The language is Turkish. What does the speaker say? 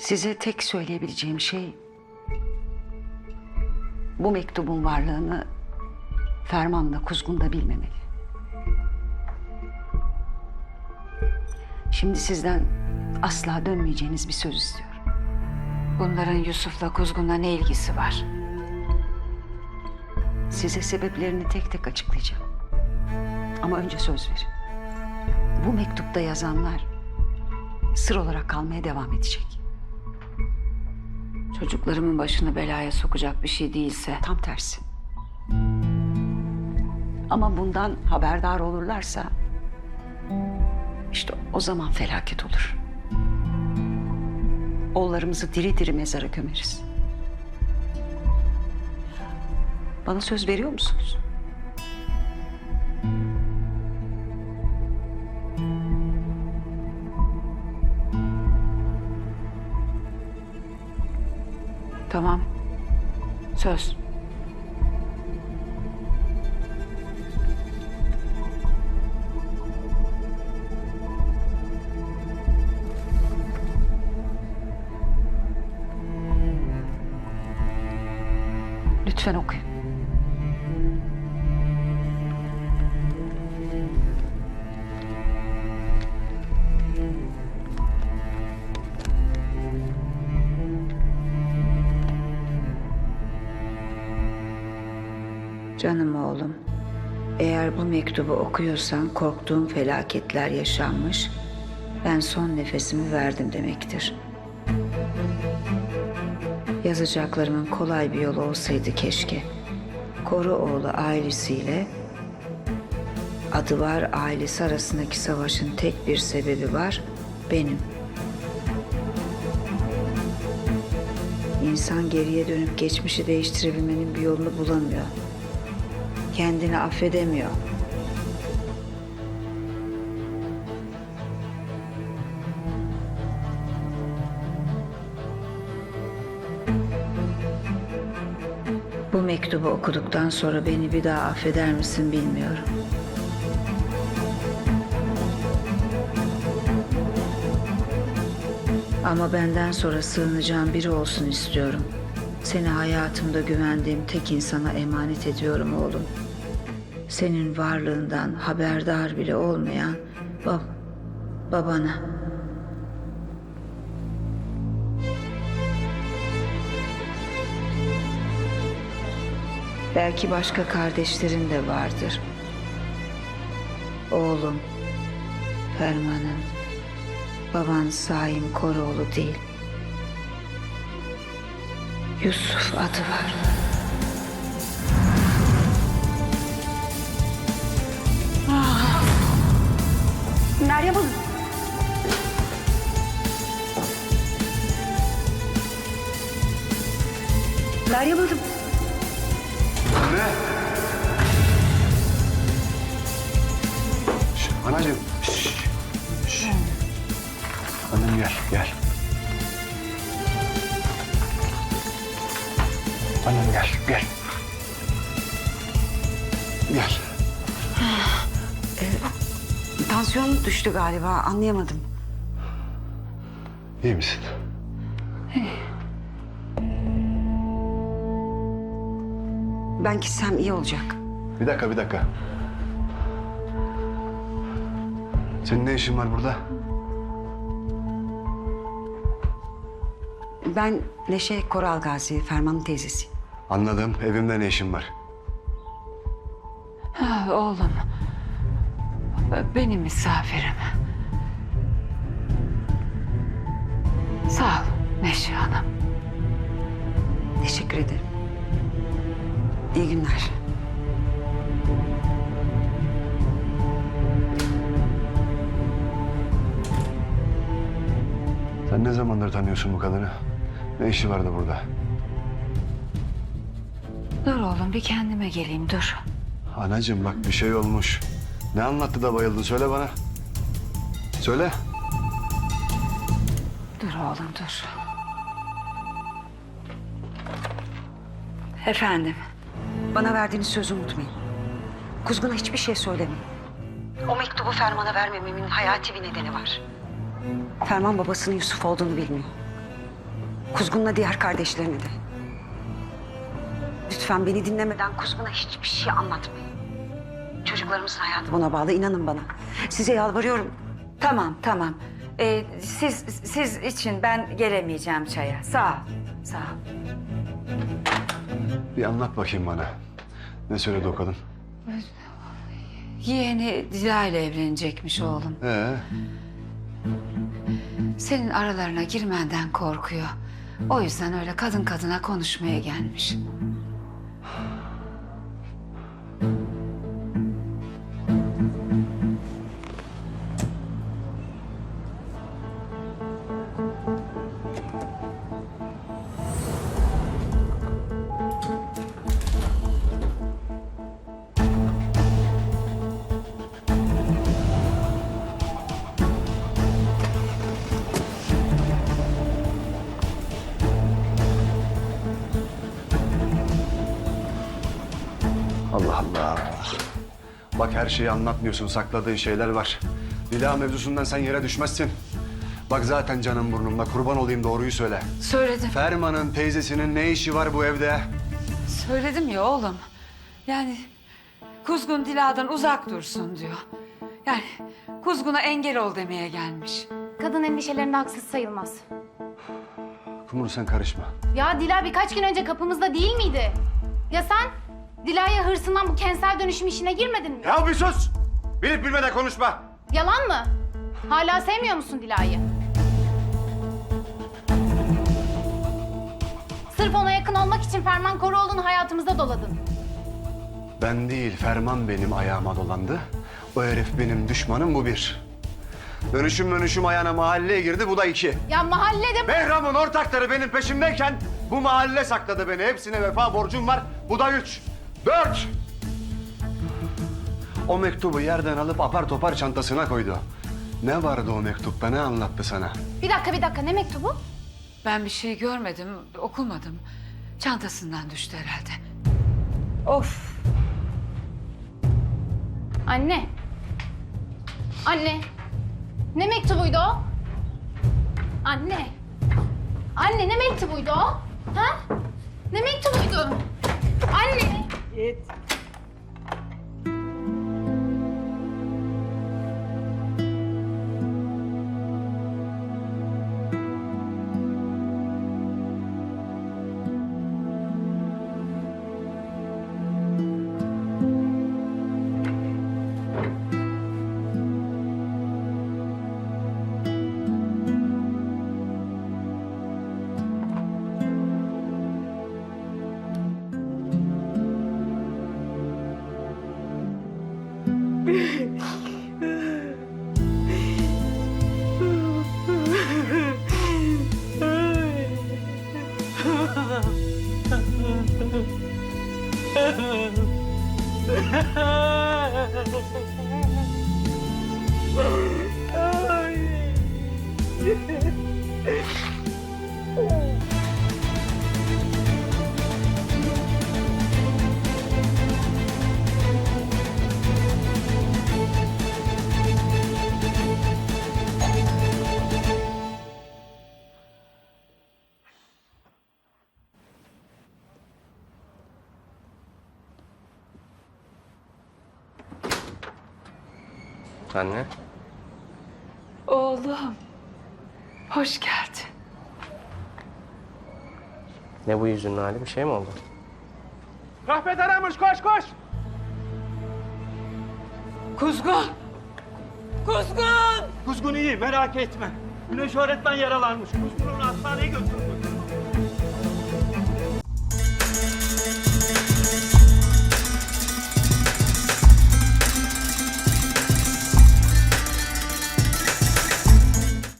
Size tek söyleyebileceğim şey... ...bu mektubun varlığını Ferman'la Kuzgun da bilmemeli. Şimdi sizden asla dönmeyeceğiniz bir söz istiyorum. Bunların Yusuf'la Kuzgun'la ne ilgisi var? Size sebeplerini tek tek açıklayacağım. Ama önce söz verin. Bu mektupta yazanlar sır olarak kalmaya devam edecek. Çocuklarımın başını belaya sokacak bir şey değilse Tam tersi. Ama bundan haberdar olurlarsa işte o zaman felaket olur. Oğullarımızı diri diri mezara gömeriz. Bana söz veriyor musunuz? Tamam. Söz. Lütfen okuyun. Canım oğlum, eğer bu mektubu okuyorsan korktuğum felaketler yaşanmış, ben son nefesimi verdim demektir. Yazacaklarımın kolay bir yolu olsaydı keşke. Koruoğlu ailesiyle Adıvar ailesi arasındaki savaşın tek bir sebebi var, benim. İnsan geriye dönüp geçmişi değiştirebilmenin bir yolunu bulamıyor. Kendini affedemiyor. Bu mektubu okuduktan sonra beni bir daha affeder misin bilmiyorum. Ama benden sonra sığınacağım biri olsun istiyorum. Seni hayatımda güvendiğim tek insana emanet ediyorum oğlum. Senin varlığından haberdar bile olmayan bab babana. Belki başka kardeşlerin de vardır. Oğlum, Ferman'ın, baban Saim Koroğlu değil. Yusuf adı var. Meryem Hanım. Meryem Hanım. Şş, anacığım. Şş, şş. Annem gel, gel. Annem gel, gel. Gel. Tansiyonun düştü galiba anlayamadım. İyi misin? Ben gitsem iyi olacak. Bir dakika, bir dakika. Senin ne işin var burada? Ben Neşe Koral Gazi, Ferman'ın teyzesi. Anladım. Evimde ne işin var? Oğlum. Benim misafirim. Sağ ol Neşe Hanım. Teşekkür ederim. İyi günler. Sen ne zamandır tanıyorsun bu kadını? Ne işi vardı burada? Dur oğlum bir kendime geleyim dur. Anacığım bak bir şey olmuş. Ne anlattı da bayıldın söyle bana. Söyle. Dur oğlum dur. Efendim. Bana verdiğiniz sözü unutmayın. Kuzgun'a hiçbir şey söylemeyin. O mektubu Ferman'a vermememin hayati bir nedeni var. Ferman babasının Yusuf olduğunu bilmiyor. Kuzgun'la diğer kardeşlerini de. Lütfen beni dinlemeden Kuzgun'a hiçbir şey anlatmayın. Çocuklarımızın hayatı buna bağlı inanın bana. Size yalvarıyorum. Tamam tamam. Ee, siz siz için ben gelemeyeceğim çaya. Sağ ol. Sağ ol. Bir anlat bakayım bana. Ne söyledi o kadın? Yeğeni Dila ile evlenecekmiş oğlum. Ee, Senin aralarına girmenden korkuyor. O yüzden öyle kadın kadına konuşmaya gelmiş. Bak her şeyi anlatmıyorsun. Sakladığın şeyler var. Dila mevzusundan sen yere düşmezsin. Bak zaten canım burnumda. Kurban olayım doğruyu söyle. Söyledim. Ferman'ın teyzesinin ne işi var bu evde? Söyledim ya oğlum. Yani Kuzgun Dila'dan uzak dursun diyor. Yani Kuzgun'a engel ol demeye gelmiş. Kadın endişelerinde haksız sayılmaz. Kumru sen karışma. Ya Dila birkaç gün önce kapımızda değil miydi? Ya sen Dila'ya hırsından bu kentsel dönüşüm işine girmedin mi? Ya bir sus! Bilip bilmeden konuşma. Yalan mı? Hala sevmiyor musun Dila'yı? Sırf ona yakın olmak için Ferman Koruoğlu'nu hayatımıza doladın. Ben değil, Ferman benim ayağıma dolandı. O herif benim düşmanım, bu bir. Dönüşüm dönüşüm ayağına mahalleye girdi, bu da iki. Ya mahallede... Behram'ın ortakları benim peşimdeyken bu mahalle sakladı beni. Hepsine vefa borcum var, bu da üç. Dört! O mektubu yerden alıp apar topar çantasına koydu. Ne vardı o mektupta, ne anlattı sana? Bir dakika bir dakika ne mektubu? Ben bir şey görmedim, okumadım. Çantasından düştü herhalde. Of! Anne. Anne. Ne mektubuydu o? Anne. Anne ne mektubuydu o? Ha? Ne mektubuydu? Anne. it's oh Anne. Oğlum, hoş geldin. Ne bu yüzünün hali? Bir şey mi oldu? Rahmet aramış koş koş. Kuzgun! Kuzgun! Kuzgun iyi merak etme. Güneş öğretmen yaralanmış. Kuzgun'un hastaneye götürün.